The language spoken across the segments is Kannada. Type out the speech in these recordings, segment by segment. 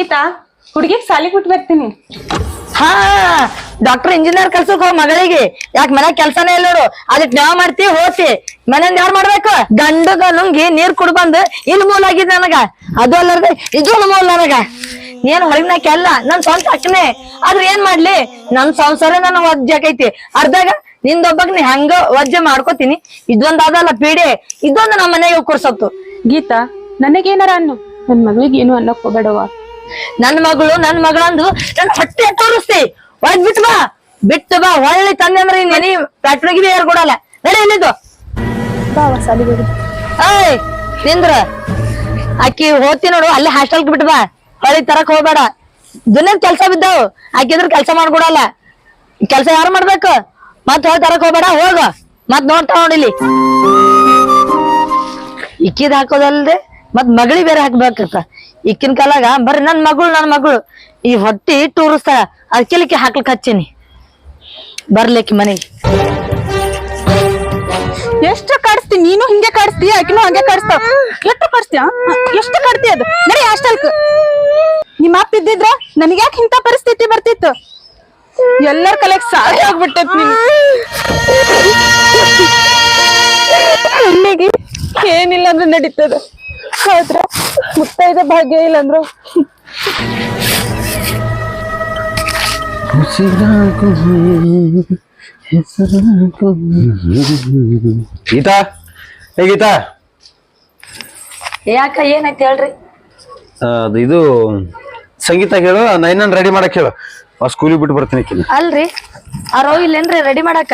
ಗೀತಾ ಹುಡುಗಿಗ್ ಸಾಲಿ ಬಿಟ್ಟು ಬರ್ತೀನಿ. ಹಾ ಡಾಕ್ಟರ್ ಇಂಜಿನಿಯರ್ ಕಲ್ಸಕ್ ಹೋಗ್ ಮಗಳಿಗೆ. ಯಾಕೆ ಮನ್ಯಾಗ ಕೆಲ್ಸನೇ ಇಲ್ಲ ನೋಡು. ಅದಕ್ ನಾವ್ ಮಾಡ್ತಿ ಹೋತಿ. ಮನೆಯಿಂದ ಯಾರ್ ಮಾಡ್ಬೇಕು? ಗಂಡಗ ನುಂಗಿ ನೀರ್ ಕುಡ್ ಬಂದು ಇಲ್ಲಿ ಮೂಲ ಆಗಿದ್ ನನಗ. ಅದು ಅಲ್ಲರ್ದ ಇದು ಮೂಲ ನನಗ. ನೀನ್ ಹೊರಗಿನ ನನ್ ಸ್ವಂತ ಅಕ್ಕನೆ ಆದ್ರೆ ಏನ್ ಮಾಡ್ಲಿ? ನನ್ ಸಂಸಾರ ನನ್ನ ವಜ್ಜಾಕೈತಿ ಅರ್ಧಾಗ ನಿಂದೊಬ್ಬಕ್ ನೀ ಹಂಗ ವಜ್ಜೆ ಮಾಡ್ಕೋತೀನಿ. ಇದೊಂದ್ ಅದಲ್ಲ ಪೀಡೆ. ಇದೊಂದು ನಮ್ಮ ಮನೆಗೆ ಕುರ್ಸತ್ತು ಗೀತಾ ನನಗೇನಾರ ಅನ್ನು. ನನ್ ಮಗಳಿಗೆ ಏನು ಅನ್ನಕ್ ಹೋಗ್ಬೇಡವ ನನ್ ಮಗಳು ನನ್ ಮಗಳಂದು ನನ್ ಹೊಟ್ಟೆ ತೋರಿಸ್ತಿ. ಒಳಗ್ ಬಿಟ್ಟು ಬಾ. ಬಿಟ್ಟು ಬಾ. ಒಳ್ಳೆ ತಂದೆ ಅಂದ್ರೆ ನೆನಿ ಪೆಟ್ರೋಲ್ಗೆ ಯಾರು ಕೊಡಲ್ಲ. ನಡಿ ಇಲ್ಲಿದ್ದು ಏಯ್ ನಿಂದ್ರ. ಆಕಿ ಹೋಗ್ತಿ ನೋಡು. ಅಲ್ಲಿ ಹಾಸ್ಟೆಲ್ ಬಿಟ್ಟು ಬಾ. ಹೊಳಿ ತರಕ್ ಹೋಗ್ಬೇಡ. ದುನಿಯದ್ ಕೆಲ್ಸ ಬಿದ್ದಾವ್. ಆಕಿದ್ರ ಕೆಲ್ಸ ಮಾಡ್ಕೊಡಲ್ಲ. ಕೆಲ್ಸ ಯಾರು ಮಾಡ್ಬೇಕು? ಮತ್ ಹೊಳಿ ತರಕ್ ಹೋಗ್ಬೇಡ. ಹೋಗ. ಮತ್ ನೋಡ್ತಾ ನೋಡಿಲಿ ಇಕ್ಕಿದ್ ಹಾಕೋದಲ್ದೆ? ಮತ್ ಮಗಳಿಗೆ ಬೇರೆ ಹಾಕ್ಬೇಕತ್ತ ಇಕ್ಕಿನ ಕಾಲಾಗ ಬರ್ರಿ ನನ್ ಮಗಳು ನನ್ ಮಗಳು. ಈ ಹೊಟ್ಟಿ ಟೂರಿಸ್ತಾಳ ಅದಕ್ಕೆ ಹಾಕ್ಲಿಕ್ ಹಚ್ಚೀನಿ. ಬರ್ಲಿಕ್ಕೆ ಮನೆಗೆ. ಎಷ್ಟು ಕಾಡಿಸ್ತಿ? ನೀನು ಹಿಂಗೆ ಕಾಡಿಸ್ತೀಯ ಆಕಿನೂ ಹಂಗೆ ಕಾಡಿಸ್ತಾವ. ಎಷ್ಟು ಕಾಡಿಸ್ತೀಯ? ಎಷ್ಟು ಕಾಡ್ತಿ ಅದು? ನಡಿ ಹಾಸ್ಟೆಲ್ಕ್. ನಿಮ್ಮ ಅಪ್ಪ ಇದ್ದಿದ್ರ ನನಗೆ ಯಾಕೆ ಇಂಥ ಪರಿಸ್ಥಿತಿ ಬರ್ತಿತ್ತು? ಎಲ್ಲರ ಕಲೆಗೆ ಸಾಧ್ಯ ಆಗ್ಬಿಟ್ಟೈತ್ ನೀನು. ಏನಿಲ್ಲ ಅಂದ್ರೆ ನಡೀತದ. ಹೌದ್ರ? ಮುತ್ತೈದ ಭಾಗ್ಯ ಇಲ್ಲ ಅಂದ್ರು ಗೀತಾ? ಏ ಗೀತಾ? ಯಾಕ ಏನೈತಿ ಹೇಳ್ರಿ? ಅದು ಇದು ಸಂಗೀತ ಕೇಳು ನೈನನ್ ರೆಡಿ ಮಾಡಕ್ ಹೇಳು. ಆ ಸ್ಕೂಲಿಗೆ ಬಿಟ್ಟು ಬರ್ತೀನಿ ಆಕಿನ. ಅಲ್ರಿ ಆ ರೋ ಇಲ್ಲೇನ್ರಿ ರೆಡಿ ಮಾಡಾಕ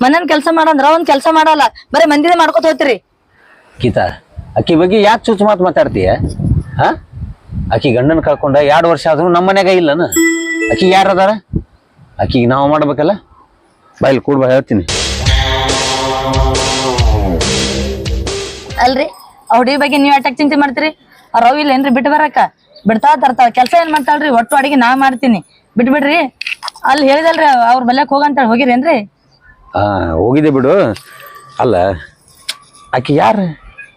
ಮನೇನ್ ಕೆಲ್ಸ ಮಾಡಂದ್ರ ಒಂದ್ ಕೆಲ್ಸ ಮಾಡಲ್ಲ. ಬರೀ ಮಂದಿನೇ ಮಾಡ್ಕೊತ ಹೋಗ್ತೀರಿ. ಗೀತಾ ಆಕಿ ಬಗ್ಗೆ ಯಾಕೆ ಚುಚ್ಚು ಮಾತು ಮಾತಾಡ್ತೀಯ? ಹಾ? ಆಕಿ ಗಂಡನ ಕಳ್ಕೊಂಡ ಎರಡು ವರ್ಷ ಆದ್ರೂ ನಮ್ಮ ಮನ್ಯಾಗ ಇಲ್ಲನ? ಆಕಿ ಯಾರು ಅದಾರ? ಆಕಿಗೆ ನಾವು ಮಾಡ್ಬೇಕಲ್ಲ? ಬಾಯಿಲ್ ಕೂಡ ಹೇಳ್ತೀನಿ. ಅಲ್ರಿ ಅವಡಿ ಹುಡುಗಿ ಬಗ್ಗೆ ನೀವ್ ಅಟ್ಯಾಕ್ ಚಿಂತೆ ಮಾಡ್ತೀರಿ? ಆ ಇಲ್ಲ ಏನ್ರಿ ಬಿಟ್ಟು ಬರಾಕ? ಬಿಡ್ತಾ ತರ್ತಾಳ ಕೆಲ್ಸ ಏನ್ ಮಾಡ್ತಾಳ್ರಿ? ಒಟ್ಟು ಅಡಿಗೆ ನಾ ಮಾಡ್ತೀನಿ. ಬಿಟ್ಬಿಡ್ರಿ ಅಲ್ಲಿ ಹೇಳಿದಲ್ರಿ ಅವ್ರ ಬಲ್ಯಾಕ್ ಹೋಗಂತ ಹೋಗಿರೇನ್ರಿ ಹಾ ಹೋಗಿದೆ ಬಿಡು. ಅಲ್ಲ ಆಕಿ ಯಾರು?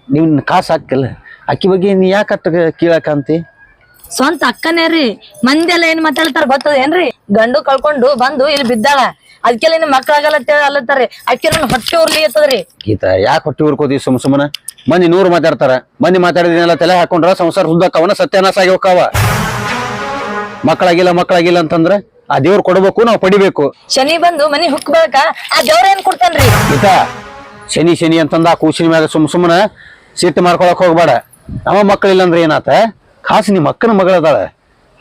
ನೀವು ಕಾಸು ಹಾಕಿಲ್ಲ ಅಕ್ಕಿ ಬಗ್ಗೆ ನೀ ಯಾಕೆ ಅಟ್ಟ ಕೀಳಕಂತಿ? ಸ್ವಂತ ಅಕ್ಕನೇ ರೀ. ಮಂದಿ ಎಲ್ಲ ಏನ್ ಮಾತಾಡ್ತಾರ ಗೊತ್ತದ ಏನ್ರಿ? ಗಂಡು ಕಳ್ಕೊಂಡು ಬಂದು ಇಲ್ಲಿ ಬಿದ್ದಾಳ. ಅದಕ್ಕೆಲ್ಲ ನಿಮ್ ಮಕ್ಳಾಗಲ್ಲ ಆಗಲ್ಲ ಅಲ್ಲತ್ತಾರಿ. ಅಕ್ಕಿ ನನ್ನ ಹೊಟ್ಟೆ ಉರ್ಲಿ ಇರ್ತದ್ರಿ ಗೀತಾ ಯಾಕೆ ಹೊಟ್ಟೆ ಊರ್ಕೋದಿ ಸುಮ್ ಸುಮ್ಮನ ಮಂದಿ ನೂರು ಮಾತಾಡ್ತಾರ. ಮಂದಿ ಮಾತಾಡಿದ್ನೆಲ್ಲ ತಲೆ ಹಾಕೊಂಡ್ರ ಸಂಸಾರ ಸುದ್ದಕ್ಕವನ ಸತ್ಯನಾಶ ಆಗಿ ಮಕ್ಕಳಾಗಿಲ್ಲ ಮಕ್ಕಳಾಗಿಲ್ಲ ಅಂತಂದ್ರ ಆ ದೇವ್ರು ಕೊಡ್ಬೇಕು ನಾವು ಪಡಿಬೇಕು. ಶನಿ ಬಂದು ಮನಿ ಹುಕ್ ಆ ದೇವ್ರ ಏನ್ ಕೊಡ್ತಾನ್ರಿ? ಗೀತಾ ಶನಿ ಶನಿ ಅಂತಂದ ಆ ಕೂಸಿನ ಮ್ಯಾಗ ಸುಮ್ ಸುಮ್ಮನ ಸಿಟ್ಟು ಮಾಡ್ಕೊಳಕ್ ಹೋಗ್ಬೇಡ. ನಮ್ಮ ಮಕ್ಕಳಿಲ್ಲ ಅಂದ್ರೆ ಏನಾತ? ಖಾಸ್ ನಿಮ್ಮ ಅಕ್ಕನ ಮಗಳದಾಳ.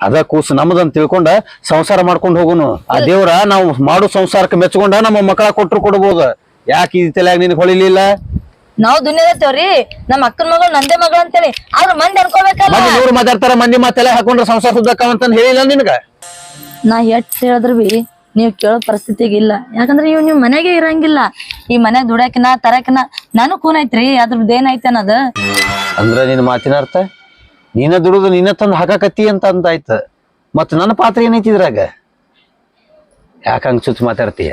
ಅದ ಕೂಸು ನಮ್ದಂತ ತಿಳ್ಕೊಂಡ ಸಂಸಾರ ಮಾಡ್ಕೊಂಡು ಹೋಗುನು. ಆ ದೇವ್ರ ನಾವು ಮಾಡೋ ಸಂಸಾರಕ್ಕೆ ಮೆಚ್ಕೊಂಡ ನಮ್ಮ ಮಕ್ಕಳ ಕೊಟ್ರು ಕೊಡ್ಬೋದು. ಯಾಕೆ ಈ ತಲೆಯಾಗ ನಿನ್ ಹೊಳಿಲಿಲ್ಲ? ನಾವು ದುನಿಯದತ್ತೇವ್ರಿ ನಮ್ಮ ಅಕ್ಕನ ಮಗಳು ನಂದೇ ಮಗಳು ಅಂತೇಳಿ. ಅವ್ರ ಮಂದಿ ಅನ್ಕೋಬೇಕಲ್ಲ. ಮಂದಿ ನೂರು ಮಾತಾಡ್ತಾರ ಮಂದಿ ಮಾತೆಲ್ಲ ಹಾಕೊಂಡ್ರೆ ಸಂಸಾರ ಸುದ್ದಕ್ಕ ಅಂತ ಹೇಳಿಲ್ಲ ನಿನಗ? ನಾ ಎಟ್ ಹೇಳಿದ್ರು ಬಿ ನೀವ್ ಕೇಳೋ ಪರಿಸ್ಥಿತಿಗೆ ಇಲ್ಲ ಯಾಕಂದ್ರೆ ಇವ್ ನೀವು ಮನೆಗೆ ಇರಂಗಿಲ್ಲ. ಈ ಮನೆ ದುಡಕಿನ ತರಕಿನ ನಾನು ಕೂನೈತ್ರಿ ಐತ್ರಿ ಅದ್ರದ್ದು ಏನೈತೆ ಅನ್ನೋದು? ಅಂದ್ರ ನಿನ್ನ ಮಾತಿನ ಅರ್ಥ? ನೀನ ದುಡಿದು ನೀನ ತಂದು ಹಾಕಾಕತ್ತಿ ಅಂತ ಅಂತ ಆಯ್ತ ಮತ್ ನನ್ನ ಪಾತ್ರ ಏನೈತಿ ಇದ್ರಾಗ? ಯಾಕ ಹಂಗ ಚುಚ್ಚು ಮಾತಾಡ್ತೀಯ?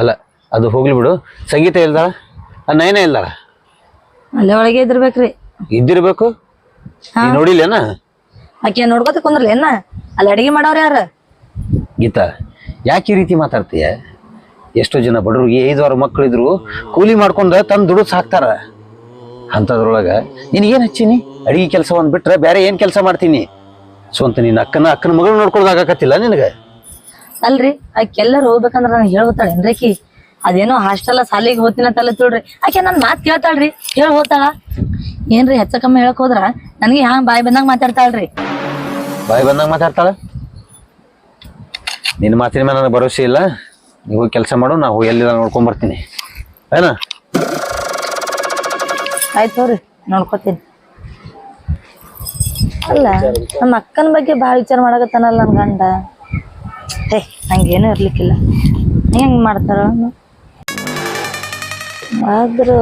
ಅಲ್ಲ ಅದು ಹೋಗ್ಲಿ ಬಿಡು. ಸಂಗೀತ ಇಲ್ದಾಳ ಆ ನಯನ ಇಲ್ದಾಳ ಅಲ್ಲೇ ಒಳಗೆ ಇದಿರ್ಬೇಕ್ರಿ ಇದ್ದಿರ್ಬೇಕು? ನೀ ನೋಡಿಲ್ಲೇನ? ಆಕೆ ನೋಡ್ಕೋತ ಕುಂದ್ರಲ್ಲ ಏನ ಅಲ್ಲಿ ಅಡಿಗೆ ಮಾಡೋರ್ ಯಾರ? ಗೀತಾ ಯಾಕೆ ಈ ರೀತಿ ಮಾತಾಡ್ತೀಯ? ಎಷ್ಟೋ ಜನ ಬಡವ್ರಿಗೆ ಐದಾರು ಮಕ್ಕಳಿದ್ರು ಕೂಲಿ ಮಾಡ್ಕೊಂಡು ತಂದು ದುಡಿದು ಸಾಕ್ತಾರ. ಅಂಥದ್ರೊಳಗೆ ನಿನಗೇನು ಹಚ್ಚೀನಿ? ಅಡುಗೆ ಕೆಲಸ ಒಂದ್ ಬಿಟ್ರೆ ಬೇರೆ ಏನು ಕೆಲಸ ಮಾಡ್ತೀನಿ? ಸ್ವಂತ ನಿನ್ನ ಅಕ್ಕನ ಅಕ್ಕನ ಮಗಳು ನೋಡ್ಕೊಳ್ದಾಗತ್ತಿಲ್ಲ ನಿನಗೆ? ಅಲ್ರಿ ಆಕೆಲ್ಲರೂ ಹೋಗ್ಬೇಕಂದ್ರ ನಾನು ಹೇಳ್ಬೋತಾಳೆ ಏನ್ರಿ ಅದೇನೋ ಹಾಸ್ಟೆಲ್ ಸಾಲಿಗೆ ಹೋಗ್ತೀನಿ ಅಂತ ಅಲ್ಲ ತಿಳ್ರಿ. ಆಕೆ ನನ್ ಮಾತು ಕೇಳ್ತಾಳ್ರಿ. ಹೇಳಿ ಹೋತಾಳ ಏನ್ರಿ ಹೆಚ್ಚ ಕಮ್ಮಿ ಹೇಳಕ್ ಹೋದ್ರ? ನನಗೆ ಹ್ಯಾಂಗ ಬಾಯಿ ಬಂದಂಗ ಮಾತಾಡ್ತಾಳ್ರಿ. ಬಾಯಿ ಬಂದಾಗ ಮಾತಾಡ್ತಾಳ? ನಿನ್ನ ಮಾತಿನ ಮೇಲೆ ನನಗೆ ಭರವಸೆ ಇಲ್ಲ. ನೀವು ಕೆಲಸ ಮಾಡು ನಾವು ಎಲ್ಲಿಲ್ಲ ನೋಡ್ಕೊಂಡ್ ಬರ್ತೀನಿ. ಏನ ಆಯ್ತು ತೋರಿ ನೋಡ್ಕೊತೀನಿ. ಅಲ್ಲ ನಮ್ಮ ಅಕ್ಕನ ಬಗ್ಗೆ ಭಾಳ ವಿಚಾರ ಮಾಡಕತ್ತಾನಲ್ಲ ನನ್ನ ಗಂಡ. ಹೇ ನಂಗೇನು ಇರ್ಲಿಕ್ಕಿಲ್ಲ. ಹೆಂಗ್ ಮಾಡ್ತಾರ? ಆದ್ರೂ.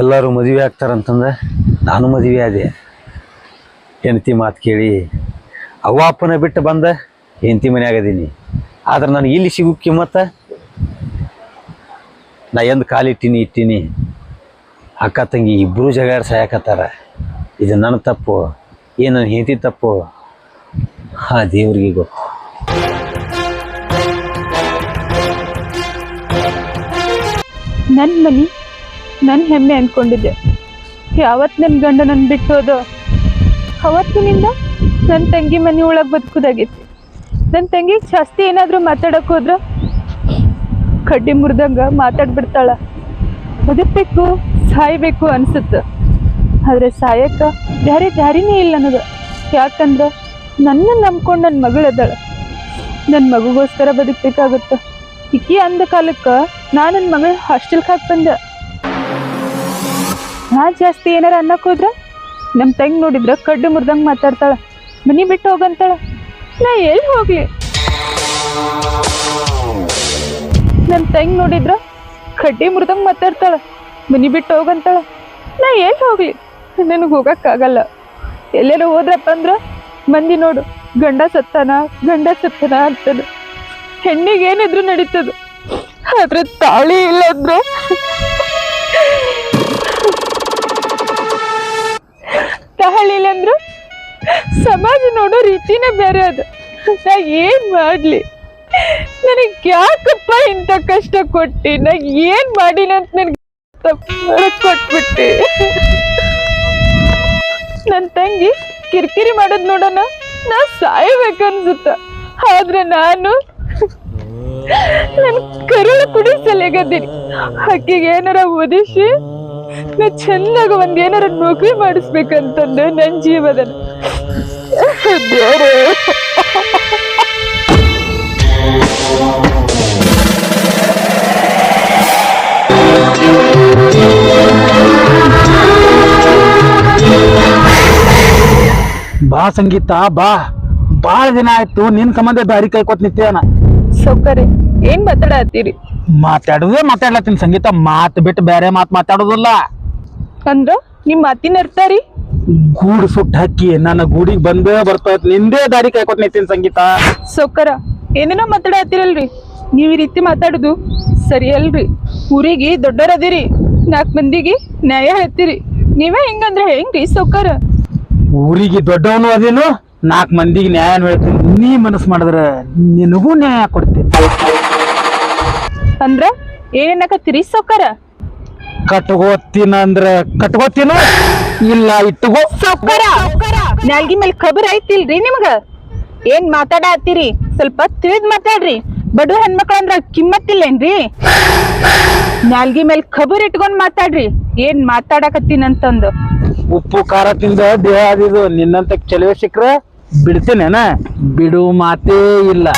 ಎಲ್ಲರೂ ಮದುವೆ ಆಗ್ತಾರಂತಂದ ನಾನು ಮದುವೆ ಆದೆ. ಹೆಂಡತಿ ಮಾತು ಕೇಳಿ, ಅವ್ವ ಅಪ್ಪನ ಬಿಟ್ಟು ಬಂದ, ಹೆಂಡತಿ ಮನೆಯಾಗದೀನಿ. ಆದ್ರೆ ನಾನು ಇಲ್ಲಿ ಸಿಗುಕ್ಕೆ ಕಿಮ್ಮತ್ತ? ನಾ ಎಂದು ಕಾಲಿಟ್ಟಿನಿ ಇಟ್ಟೀನಿ ಅಕ್ಕ ತಂಗಿ ಇಬ್ಬರೂ ಜಗಾಡ್ ಸಾಯಕತ್ತಾರ. ಇದು ನನ್ನ ತಪ್ಪು, ಏನು ನನ್ನ ಹೆಂಡತಿ ತಪ್ಪು? ಹಾ, ದೇವ್ರಿಗೆ ಗೊತ್ತು. ನನ್ನ ಮನಿ ನನ್ನ ಹೆಮ್ಮೆ ಅನ್ಕೊಂಡಿದ್ದೆ. ಯಾವತ್ತು ನನ್ನ ಗಂಡ ನನ್ನ ಬಿಟ್ಟೋದು. ಅವತ್ತಿನಿಂದ ನನ್ನ ತಂಗಿ ಮನೆ ಒಳಗೆ ಬದುಕೋದಾಗೈತಿ. ನನ್ನ ತಂಗಿ ಜಾಸ್ತಿ ಏನಾದರೂ ಮಾತಾಡೋಕೆ ಹೋದ್ರ ಕಡ್ಡಿ ಮುರಿದಂಗ ಮಾತಾಡ್ಬಿಡ್ತಾಳ. ಬದುಕಬೇಕು, ಸಾಯ್ಬೇಕು ಅನ್ಸುತ್ತೆ. ಆದರೆ ಸಾಯಕ್ಕೆ ಬೇರೆ ದಾರಿನೇ ಇಲ್ಲ ನನಗೆ ಯಾಕಂದ್ರೆ ನನ್ನ ನಂಬ್ಕೊಂಡು ನನ್ನ ಮಗಳದಾಳ. ನನ್ನ ಮಗುಗೋಸ್ಕರ ಬದುಕಬೇಕಾಗುತ್ತೆ. ಇಕ್ಕಿ ಅಂದ ಕಾಲಕ್ಕೆ ನಾನು ನನ್ನ ಮಗಳ ಹಾಸ್ಟೆಲ್ಗೆ ಹಾಕಿ ಬಂದೆ. ನಾ ಜಾಸ್ತಿ ಏನಾರ ಅನ್ನಕ್ಕೆ ಹೋದ್ರೆ? ನಮ್ಮ ತಂಗಿ ನೋಡಿದ್ರ ಕಡ್ಡು ಮುರಿದಂಗೆ ಮಾತಾಡ್ತಾಳ. ಮನಿ ಬಿಟ್ಟು ಹೋಗಂತಾಳ. ನಾ ಎಲ್ಲಿ ಹೋಗ್ಲಿ? ನಮ್ಮ ತಂಗಿ ನೋಡಿದ್ರ ಕಡ್ಡಿ ಮುರಿದಂಗೆ ಮಾತಾಡ್ತಾಳ. ಮನಿ ಬಿಟ್ಟು ಹೋಗಂತಾಳ. ನಾ ಎಲ್ಲಿ ಹೋಗ್ಲಿ? ನನಗೆ ಹೋಗಕ್ಕಾಗಲ್ಲ. ಎಲ್ಲೆಲ್ಲ ಹೋದ್ರಪ್ಪ ಅಂದ್ರ ಮಂದಿ ನೋಡು, ಗಂಡ ಸತ್ತಾನ ಗಂಡ ಸತ್ತಾನ ಅಂತದ. ಹೆಣ್ಣಿಗೆ ಏನಿದ್ರು ನಡೀತದ. ಆದ್ರೆ ತಾಳಿ ಇಲ್ಲ ಅಂದ್ರೆ ಸಮಾಜ ನೋಡೋ ರೀತಿನೇ ಬೇರೆ ಅದು. ನಾ ಏನ್ ಮಾಡ್ಲಿ? ನನಗೆ ಯಾಕಪ್ಪ ಇಂಥ ಕಷ್ಟ ಕೊಟ್ಟಿ? ನಾ ಏನ್ ಮಾಡಿನ ಅಂತ ನನಗೆ ಕೊಟ್ಬಿಟ್ಟಿ. ನನ್ನ ತಂಗಿ ಕಿರಿಕಿರಿ ಮಾಡೋದ್ ನೋಡೋಣ ನಾ ಸಾಯ್ಬೇಕನ್ಸುತ್ತ ಆದ್ರೆ ನಾನು ನನ್ ಕರುಳು ಕುಡಿ ಸಲೆಗದ್ದೀನಿ ಅಕ್ಕಿಗೆ ಏನಾರ ಓದಿಸಿ ನಾ ಚೆನ್ನಾಗ ಒಂದ್ ಏನಾರ ನೌಕರಿ ಮಾಡಿಸ್ಬೇಕಂತಂದ್ರೆ ನನ್ ಜೀವದ ದೇವ್ರೇ ಬಾ ಸಂಗೀತ ಬಾ. ಬಾಳ ದಿನ ಆಯ್ತು ನಿನ್ ಸಂಬಂಧ ಕೈ ಕೈಕೊತ್ ನಿತ್ಯಾನ ಸೌಕರ್ಯ ಏನ್ ಮಾತಾಡತ್ತೀರಿ? ಮಾತಾಡುದೇ ಮಾತಾಡ್ಲತ್ತೀನಿ ಸಂಗೀತ ಮಾತ್ ಬಿಟ್ಟು ಬೇರೆ ಮಾತ್ ಮಾತಾಡೋದಿಲ್ಲ. ಅಂದ್ರ ನಿಮ್ ಮಾತಿನ ಇರ್ತಾರಿ ರೀ? ಗೂಡು ಸುಟ್ಟ ಹಾಕಿ ನನ್ನ ಗೂಡಿಗೆ ಬಂದೇ ಬರ್ತದ. ನಿಂದೇ ದಾರಿ ಕೈ ನಿಂತೀನಿ ಸಂಗೀತ. ಸೊಕ್ಕರ ಏನೇನೋ ಮಾತಾಡತ್ತೀರಲ್ರಿ? ನೀವು ಈ ರೀತಿ ಮಾತಾಡುದು ಸರಿ ಅಲ್ರಿ ಊರಿಗೆ ದೊಡ್ಡರದಿರಿ. ನಾಲ್ಕು ಮಂದಿಗೆ ನ್ಯಾಯ ಹೇಳ್ತೀರಿ. ನೀವೇ ಹಿಂಗಂದ್ರೆ ಹೆಂಗ್ರಿ ಸೊಕ್ಕರ ಊರಿಗೆ ದೊಡ್ಡವನು ಅದೇನು ನಾಲ್ಕು ಮಂದಿಗೆ ನ್ಯಾಯ ಹೇಳ್ತೀನಿ. ನೀ ಮನಸ್ಸು ಮಾಡಿದ್ರ ನಿನಗೂ ನ್ಯಾಯ ಕೊಡ್ತೀನಿ. ಅಂದ್ರ ಏನೇನಕತ್ತೀರಿ ಸೊಕ್ಕರ ಕಟ್ಕೋತೀನ ಅಂದ್ರ ಕಟ್ಕೋತೀನ ಇಲ್ಲ ಇಟ್ಟುಗೋ ಸೌಕರ ನಾಲ್ಗಿ ಮೇಲೆ ಖಬರ್ ಐತಿಲ್ರಿ ನಿಮ್ಗ? ಏನ್ ಮಾತಾಡತ್ತೀರಿ? ಸ್ವಲ್ಪ ತಿಳಿದ್ ಮಾತಾಡ್ರಿ. ಬಡ ಹೆಣ್ಮಕ್ಳ ಅಂದ್ರ ಕಿಮ್ಮತ್ತಿಲ್ಲೇನ್ರಿ ನಾಲ್ಗಿ ಮೇಲೆ ಖಬರ್ ಇಟ್ಕೊಂಡ್ ಮಾತಾಡ್ರಿ. ಏನ್ ಮಾತಾಡಕತ್ತೀನಂತಂದು? ಉಪ್ಪು ಖಾರ ತಿಂದ ದೇಹ ಆದಿದು ನಿನ್ನಂತ ಕೆಲವೇ ಸಿಕ್ಕ್ರೆ ಬಿಡ್ತೇನೇನ? ಬಿಡು ಮಾತೇ ಇಲ್ಲ.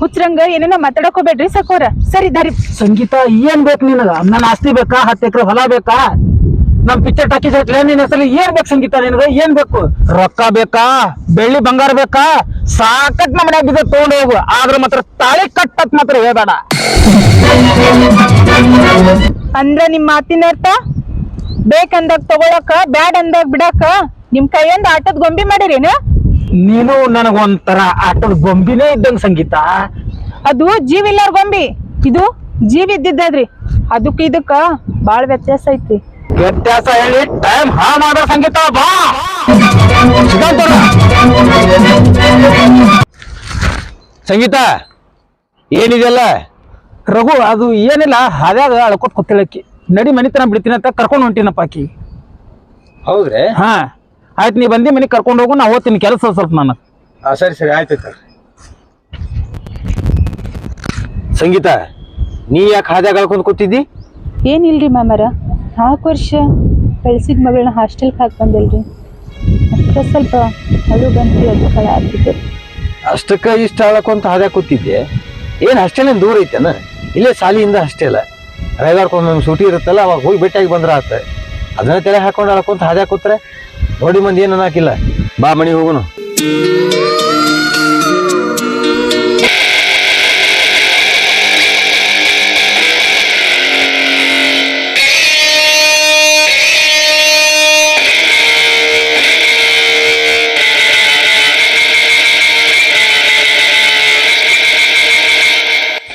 ಹುಚ್ರಂಗ ಏನೇನೋ ಮಾತಾಡಕೋಬೇಡ್ರಿ ಹೋಗ್ಬೇಡ್ರಿ ಸಕೋರ ಸರಿ ದಾರಿ. ಸಂಗೀತ ಏನ್ ಬೇಕು ನಿನಗ? ನನ್ನ ಆಸ್ತಿ ಬೇಕಾ? ಹತ್ತು ಎಕರೆ ಹೊಲ ಬೇಕಾ? ನಮ್ ಪಿಕ್ಚರ್ ಟಾಕೀಸ್ ಐತ್ಲೆ ನಿನ್ನ ಹೆಸರು ಏನ್ ಬೇಕು ಸಂಗೀತ ನಿನಗೆ? ಏನ್ ಬೇಕು? ರೊಕ್ಕ ಬೇಕಾ? ಬೆಳ್ಳಿ ಬಂಗಾರ ಬೇಕಾ? ಸಾಕಟ್ ನಮ್ಮ ಮನ್ಯಾಗ ಬಿದ್ದ ತಗೊಂಡ್ ಹೋಗು. ಆದ್ರ ಮಾತ್ರ ತಾಳಿ ಕಟ್ಟತ್ ಮಾತ್ರ ಹೇಳ್ಬೇಡ. ಅಂದ್ರೆ ನಿಮ್ ಮಾತಿನ ಅರ್ಥ? ಬೇಕಂದಾಗ ತಗೊಳಕ ಬ್ಯಾಡ್ ಅಂದಾಗ ಬಿಡಾಕ ನಿಮ್ ಕೈಯಿಂದ ಆಟದ ಗೊಂಬಿ ಮಾಡಿರೇನ? ನೀನು ನನಗ ಒಂಥರ ಆಟದ ಗೊಂಬಿನೇ ಇದ್ದಂಗ ಸಂಗೀತ. ಅದು ಜೀವ ಇಲ್ಲಾರ ಗೊಂಬಿ. ಇದು ಜೀವ ಇದ್ದಿದ್ದದ್ರಿ ಅದಕ್ಕ ಇದಕ್ಕ ಬಾಳ ವ್ಯತ್ಯಾಸ ಐತ್ರಿ. ವ್ಯತ್ಯಾಸ ಹೇಳಿ ಟೈಮ್ ಹಾ ಮಾಡೋ ಸಂಗೀತ ಬಾ! ಸಂಗೀತ ಏನಿದೆಯಲ್ಲ? ರಘು ಅದು ಏನಿಲ್ಲ ಹಾದ್ಯಾಗ ಅಳ್ಕೊಟ್ ಕೂತಿಳಕ್ಕಿ ನಡಿ ಮನಿತನ ಬಿಡ್ತೀನಿ ಅಂತ ಕರ್ಕೊಂಡು ಹೊಂಟಿನಪ್ಪ ಆಕಿ. ಹೌದ್ರಿ? ಹಾ ಆಯ್ತು ನೀ ಬಂದಿ ಮನೆಗೆ ಕರ್ಕೊಂಡು ಹೋಗು ನಾ ಹೋತಿನ ಕೆಲಸ ಸ್ವಲ್ಪ ನಾನು. ಸರಿ ಸರಿ ಆಯ್ತು ಸಂಗೀತ ನೀ ಯಾಕೆ ಹಾದ್ಯಾಗ ಕಳ್ಕೊಂಡ್ ಕೂತಿದ್ದಿ? ಏನಿಲ್ರಿ ಮಾಮರ? ನಾಲ್ಕು ವರ್ಷ ಬೆಳೆಸಿದ ಮಗಳನ್ನ ಹಾಸ್ಟೆಲ್ಗೆ ಹಾಕಿ ಬಂದಿಲ್ರಿ. ಅಷ್ಟ ಸ್ವಲ್ಪ ಅಳು ಬಂದು ಅದು ಕಳೆ ಆಗ್ತಿತ್ತು ಅಷ್ಟಕ್ಕ ಇಷ್ಟ ಆಳಕೊಂತ ಹಾದ್ಯಾಗ ಕೂತಿದ್ದೆ. ಏನ್ ಅಷ್ಟೇನ ದೂರ ಐತೆನ? ಇಲ್ಲೇ ಸಾಲಿಯಿಂದ ಅಷ್ಟೇ ಅಲ್ಲ ರವಿವಾರಕ್ಕೊಮ್ಮೆ ನಮ್ಗೆ ಸೂಟಿ ಇರುತ್ತಲ್ಲ, ಅವಾಗ ಹೋಗಿ ಭೇಟಿಯಾಗಿ ಬಂದ್ರೆ ಆತ. ಅದನ್ನ ತಲೆ ಹಾಕೊಂಡು ಅಳ್ಕೊಂತ ಹಾದ್ಯಾಗ ಕೂತ್ರೆ ನೋಡಿ ಮಂದಿ ಏನು ಅನ್ನಕಿಲ್ಲ ಬಾ ಮನೆಗೆ ಹೋಗುನು.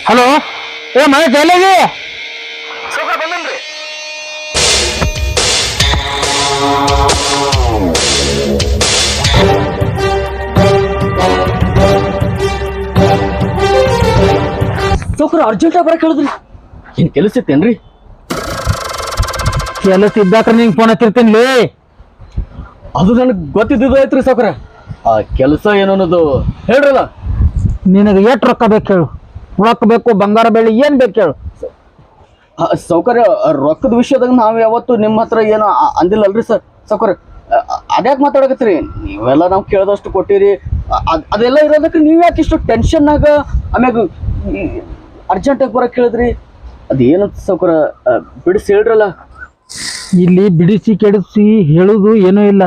ಹಲೋ? ಏ ಮನೆ ಜೈಲಾಗಿ ಸೌಕರ್ ಅರ್ಜೆಂಟಾಗಿ ಬರಕ್ಕೆ ಕೇಳಿದ್ರಿ ಏನ್ ಕೆಲಸ ಇತ್ತೇನ್ರಿ? ಕೆಲಸ ಇದ್ದಾಕ್ರೆ ನಿಂಗೆ ಫೋನ್ ಹಚ್ಚಿರ್ತೇನ್ಲಿ ಅದು ನನಗೆ ಗೊತ್ತಿದ್ದು ಐತ್ರಿ ಸೌಕರ ಆ ಕೆಲಸ ಏನನ್ನೋದು ಹೇಳ್ರಲ್ಲ? ನಿನಗೆ ಎಷ್ಟು ರೊಕ್ಕ ಬೇಕು ಹೇಳು. ರೊಕ್ಕ ಬೇಕು ಬಂಗಾರ ಬೆಳ್ಳಿ ಏನ್ ಬೇಕು ಹೇಳು. ಸೌಕರ್ಯ ರೊಕ್ಕದ ವಿಷಯದಾಗ ನಾವ್ ಯಾವತ್ತು ನಿಮ್ಮ ಹತ್ರ ಏನು ಅಂದಿಲ್ಲಲ್ರಿ ಸರ್? ಸೌಕರ್ಯ ಅದ್ಯಾಕೆ ಮಾತಾಡಕತ್ರಿ ನೀವೆಲ್ಲ ನಾವು ಕೇಳದಷ್ಟು ಕೊಟ್ಟಿರಿ. ಅದೆಲ್ಲ ಇರೋದಕ್ಕೆ ನೀವ್ ಯಾಕೆ ಇಷ್ಟು ಟೆನ್ಷನ್ನಾಗ ಆಮ್ಯಾಗ ಅರ್ಜೆಂಟಾಗಿ ಬರಕ್ ಕೇಳಿದ್ರಿ ಅದೇನು ಸೌಕರ್ಯ ಬಿಡಿಸಿ ಹೇಳ್ರಲ್ಲ. ಇಲ್ಲಿ ಬಿಡಿಸಿ ಕೆಡಿಸಿ ಹೇಳುದು ಏನೂ ಇಲ್ಲ.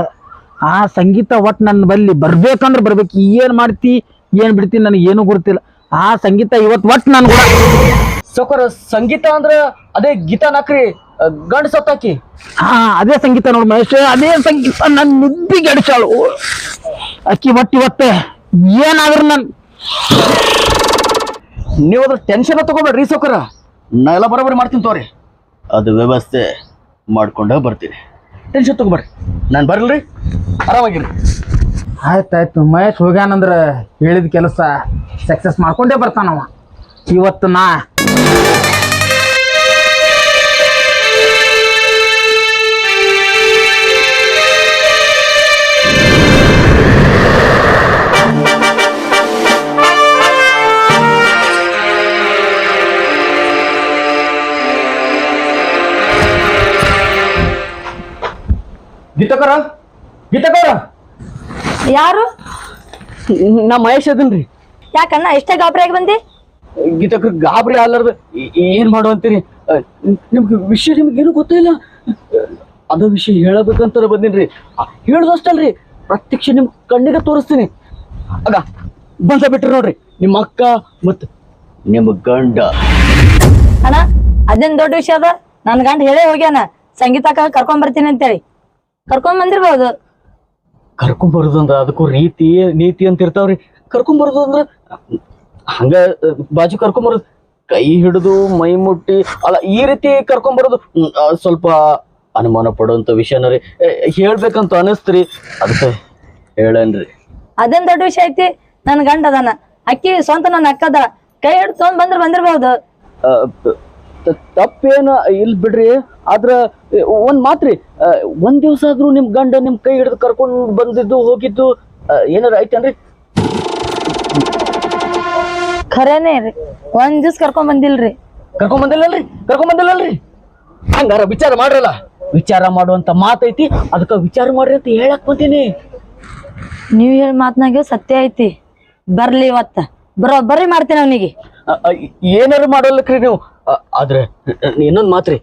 ಆ ಸಂಗೀತ ಒಟ್ಟು ನನ್ನ ಬಲ್ಲಿ ಬರ್ಬೇಕಂದ್ರೆ ಬರ್ಬೇಕು. ಏನು ಮಾಡ್ತಿ ಏನು ಬಿಡ್ತಿ ನನಗೆ ಏನೂ ಗೊತ್ತಿಲ್ಲ. ಆ ಸಂಗೀತ ಇವತ್ತು ಒಟ್ ನನ್ ಕೂಡ ಸಂಗೀತ ಅಂದ್ರೆ ಅದೇ ಗೀತಾ ನಾಕ್ರಿ ಗಂಡ ಸತ್ತಾಕಿ. ಹಾ ಅದೇ ಸಂಗೀತ ನೋಡ್ ಮಹೇಶ್ ಅದೇ ಸಂಗೀತ ನನ್ ನಿದ್ದಿ ಗೆಡ್ಸಾಳು ಅಕ್ಕಿ ಒಟ್ ಇವತ್ತೆ ಏನಾದ್ರು ನನ್ ನೀವು ಅದ್ರ ಟೆನ್ಷನ್ ತಗೋಬೇಡ್ರಿ ಸೌಕರ್ಯ. ನಾ ಎಲ್ಲ ಬರೋಬ್ಬರಿ ಮಾಡ್ತೀನಿ ತೋರಿ ಅದು ವ್ಯವಸ್ಥೆ ಮಾಡ್ಕೊಂಡ ಬರ್ತೀನಿ. ಟೆನ್ಷನ್ ತಗೋಬೇಡ್ರಿ. ನಾನು ಬರಲ್ರಿ. ಆರಾಮಾಗಿರಿ ಆಯ್ತಾಯ್ತು. ಮಹೇಶ್ ಹೋಗ್ಯಾನಂದ್ರ ಹೇಳಿದ ಕೆಲಸ ಸಕ್ಸಸ್ ಮಾಡ್ಕೊಂಡೇ ಬರ್ತಾನವ ಇವತ್ತು ನಾ ಗೀತಕರ? ಗೀತಕರ? ಯಾರು? ನಾ ಮಹೇಶ್ ಅದನ್ರಿ. ಯಾಕಣ್ಣ ಎಷ್ಟೇ ಗಾಬರಿಯಾಗಿ ಬಂದಿ? ಗೀತಕ್ಕ ಗಾಬರಿ ಅಲ್ಲಾರ್ದ ಏ- ಏನ್ ಮಾಡು ಅಂತೀರಿ? ನಿಮ್ಗೆ ವಿಷಯ ನಿಮ್ಗೆ ಏನು ಗೊತ್ತಿಲ್ಲ. ಅದ ವಿಷಯ ಹೇಳಬೇಕಂತ ಬಂದಿನ್ರಿ. ಹೇಳ್ದಷ್ಟಲ್ರಿ. ಪ್ರತ್ಯಕ್ಷ ನಿಮ್ ಕಣ್ಣಿಗೆ ತೋರಿಸ್ತೀನಿ. ಅದ ಬಂದ ಬಿಟ್ರಿ ನೋಡ್ರಿ. ನಿಮ್ಮ ಅಕ್ಕ ಮತ್ ನಿಮ್ಮ ಗಂಡ. ಅಣ್ಣ ಅದೇನ್ ದೊಡ್ಡ ವಿಷಯ ಅದ? ನನ್ ಗಂಡ ಹೇಳೇ ಹೋಗ್ಯಾನ. ಸಂಗೀತಕ್ಕ ಕರ್ಕೊಂಡ್ ಬರ್ತೀನಿ ಅಂತೇಳಿ. ಕರ್ಕೊಂಡ್ ಬಂದಿರ್ಬೋದು. ಕರ್ಕೊಂಡ್ ಬರೋದು ಅಂದ್ರ ಅದಕ್ಕೂ ರೀತಿ ನೀತಿ ಅಂತ ಇರ್ತಾವ್ರಿ. ಕರ್ಕೊಂಬರುದು ಬರೋದು ಅಂದ್ರ ಹಂಗ ಬಾಜು ಕರ್ಕೊಂಬರುದು. ಬರೋದು ಕೈ ಹಿಡಿದು ಮೈ ಮುಟ್ಟಿ ಅಲ್ಲ ಈ ರೀತಿ ಕರ್ಕೊಂಬರೋದು. ಸ್ವಲ್ಪ ಅನುಮಾನ ಪಡುವಂತ ವಿಷಯನ ರೀ. ಹೇಳ್ಬೇಕಂತ ಅನಿಸ್ತ್ರಿ. ಅದಕ್ಕೆ ಹೇಳೇನ್ರಿ. ಅದೇನ್ ದೊಡ್ಡ ವಿಷಯ ಐತಿ? ನನ್ ಗಂಡ ಅದಾನ. ಅಕ್ಕಿ ಸ್ವಂತ ನನ್ನ ಅಕ್ಕದ ಕೈ ಹಿಡ್ದು ಬಂದ್ರ ಬಂದಿರ್ಬಹುದು ತಪ್ಪೇನ ಇಲ್ಲಿ ಬಿಡ್ರಿ. ಆದ್ರೆ ಒಂದು ಮಾತ್ರಿ ಒಂದು ದಿವ್ಸ ಆದ್ರೂ ನಿಮ್ ಗಂಡ ನಿಮ್ ಕೈ ಹಿಡಿದು ಕರ್ಕೊಂಡು ಬಂದಿದ್ದು ಹೋಗಿದ್ದು ಏನಾರ ಐತೇನ್ರಿ ಖರೇನೆ ರೀ. ಒಂದ್ ದಿವ್ಸ ಕರ್ಕೊಂಡ್ ಬಂದಿಲ್ರಿ. ಕರ್ಕೊಂಡ್ ಬಂದಿಲ್ಲಲ್ರಿ? ಕರ್ಕೊಂಡ್ ಬಂದಿಲ್ಲಲ್ರಿ? ಹಂಗಾರ ವಿಚಾರ ಮಾಡ್ರಲ್ಲ? ವಿಚಾರ ಮಾಡುವಂತ ಮಾತೈತಿ. ಅದಕ್ಕ ವಿಚಾರ ಮಾಡ್ರಿ ಅಂತ ಹೇಳಕ್ ಬಂತೀನಿ ನೀವ್ ಹೇಳ ಮಾತ್ನಾಗ ಸತ್ಯ ಐತಿ. ಬರ್ಲಿ ಇವತ್ತ. ಬರ್ರಿ ಮಾಡ್ತೀನಿ ಅವನಿಗೆ. ಏನಾರು ಮಾಡಲ್ಲಕ್ರಿ ನೀವು? ಆದ್ರೆ ಇನ್ನೊಂದ್ ಮಾತ್ರಿ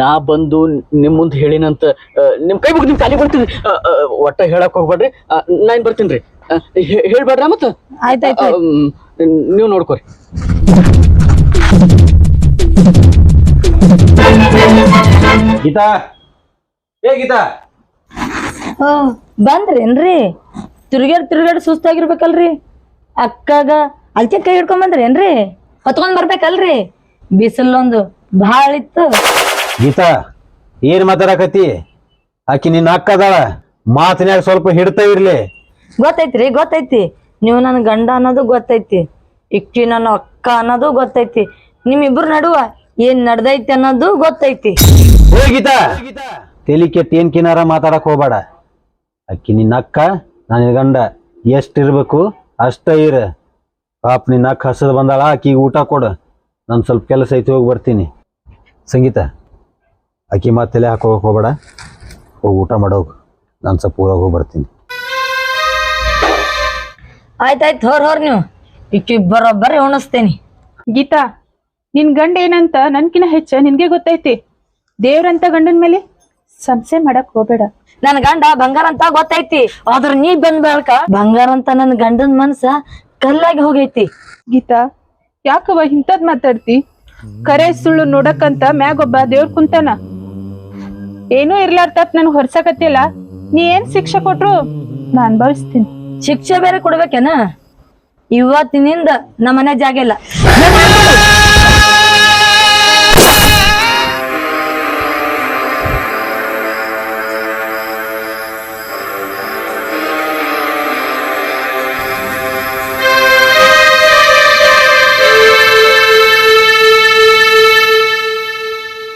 ನಾ ಬಂದು ನಿಮ್ ಮುಂದೆ ಹೇಳಿನಂತ ನಿಮ್ಮ ನಿಮ್ ಕೈ ಮುಗಿದ್ ನಿಮ್ ಕಾಲಿ ಬರ್ತೀನಿ ಒಟ್ಟ ಹೇಳಕ್ ಹೋಗ್ಬೇಡ್ರಿ. ನಾನ್ ನಾ ಏನ್ ಬರ್ತೀನಿ ಹೇಳ್ಬೇಡ್ರ ಮತ್ತ? ಆಯ್ತಾಯ್ತು ನೀವ್ ನೋಡ್ಕೊರಿ. ಗೀತಾ? ಏ ಗೀತಾ? ಓ ಬಂದ್ರೇನ್ರಿ? ತಿರುಗಾಡ್ ತಿರುಗಾಡ್ ಸುಸ್ತಾಗಿರ್ಬೇಕಲ್ರಿ. ಅಕ್ಕಾಗ ಅಲ್ಕೆ ಕೈ ಹಿಡ್ಕೊಂಡ್ ಬಂದ್ರೇನ್ರಿ? ಹೊತ್ಕೊಂಡ್ ಬರ್ಬೇಕಲ್ರಿ? ಬಿಸಿಲೊಂದು ಭಾಳ ಇತ್ತು. ಗೀತಾ ಏನ್ ಮಾತಾಡಕತ್ತಿ? ಆಕಿ ನಿನ್ನ ಅಕ್ಕ ಅದಾಳ ಮಾತಿನ್ಯಾಗ ಸ್ವಲ್ಪ ಹಿಡ್ತಾ ಇರ್ಲಿ. ಗೊತ್ತೈತ್ರಿ ಗೊತ್ತೈತಿ. ನೀವು ನನ್ನ ಗಂಡ ಅನ್ನೋದು ಗೊತ್ತೈತಿ. ಇಕ್ಕಿ ನನ್ನ ಅಕ್ಕ ಅನ್ನೋದು ಗೊತ್ತೈತಿ. ನಿಮ್ಮಿಬ್ರ ನಡುವ ಏನ್ ನಡ್ದೈತಿ ಅನ್ನೋದು ಗೊತ್ತೈತಿ. ಓ ಗೀತಾ. ತಲಿ ಕೆಟ್ಟ ಏನ್ ಕಿನಾರ ಮಾತಾಡಕ್ ಹೋಗ್ಬೇಡ. ಅಕ್ಕಿ ನಿನ್ನ ಅಕ್ಕ ನಾನು ನಿನ್ ಗಂಡ. ಎಷ್ಟಿರ್ಬೇಕು ಅಷ್ಟ ಇರ. ಪಾಪ ನಿನ್ನ ಅಕ್ಕ ಹಸದ್ ಬಂದಾಳ ಆಕಿಗೆ ಊಟ ಕೊಡು. ನಾನು ಸ್ವಲ್ಪ ಕೆಲಸ ಐತಿ ಹೋಗಿ ಬರ್ತೀನಿ. ಸಂಗೀತ ಅಕ್ಕಿ ಮಾತು ತಲೆ ಹೋಗಬೇಡ ಹೋಗ್ಬೇಡ. ಹೋಗಿ ಊಟ ಮಾಡೋಗ ನಾನು ಸ್ವಲ್ಪ ಊರಾಗ ಹೋಗಿ ಬರ್ತೀನಿ. ಆಯ್ತಾಯ್ತು ಹೋರ್ ಹೋರ್ ನೀವು. ಇಕ್ಕಿ ಬರೋಬ್ಬರಿ ಉಣಿಸ್ತೇನೆ. ಗೀತಾ ನಿನ್ ಗಂಡ ಏನಂತ ನನ್ಕಿನ ಹೆಚ್ಚ ನಿನ್ಗೆ ಗೊತ್ತೈತಿ. ದೇವ್ರಂತ ಗಂಡನ ಮೇಲೆ ಸಂಸೆ ಮಾಡಕ್ ಹೋಗ್ಬೇಡ. ನನ್ ಗಂಡ ಬಂಗಾರ ಅಂತ ಗೊತ್ತೈತಿ. ಆದ್ರ ನೀ ಬಂದ್ ಬೆಳ್ಕ ಬಂಗಾರ ಅಂತ ನನ್ ಗಂಡನ್ ಮನ್ಸ ಕಲ್ಲಾಗಿ ಹೋಗೈತಿ. ಗೀತಾ ಯಾಕವ ಇಂಥದ್ ಮಾತಾಡ್ತಿ? ಕರೆ ಸುಳ್ಳು ನೋಡಕ್ಕಂತ ಮ್ಯಾಗೊಬ್ಬ ದೇವ್ರ ಕುಂತಾನ. ಏನೂ ಇರ್ಲಾರ್ದ ತಪ್ಪ ನನ್ ಹೊರ್ಸಕತ್ತಿಲ್ಲ. ನೀ ಏನ್ ಶಿಕ್ಷೆ ಕೊಟ್ರು? ನಾನ್ ಅನ್ಭವಿಸ್ತೀನಿ ಶಿಕ್ಷೆ ಬೇರೆ ಕೊಡ್ಬೇಕೇನ? ಇವತ್ತಿನಿಂದ ನಮ್ಮನೆ ಜಾಗ ಇಲ್ಲ.